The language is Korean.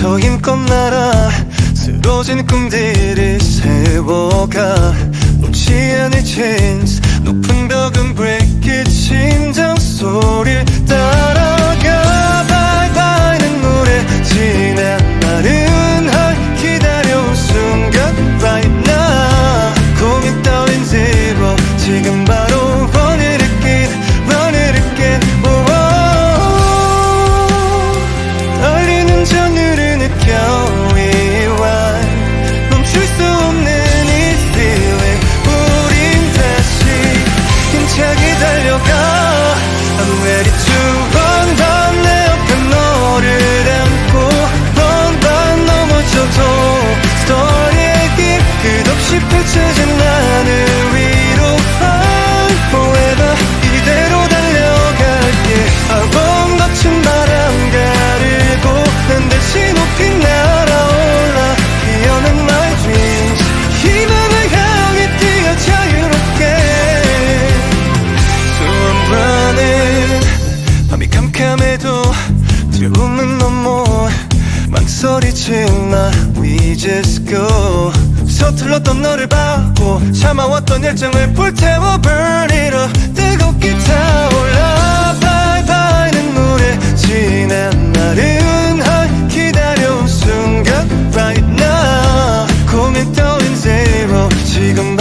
더 힘껏 날아 쓰러진 꿈들이 세워가 놓치 않을 찬스 I'm ready to no more 망설이지마. We just go. 서툴렀던 너를 봐고 참아왔던 열정을 불태워 burn it up. 뜨겁게 타올라. Bye bye는 노래. 지난 날은 한 기다려온 순간 Right now. 고민 따윈 zero. 지금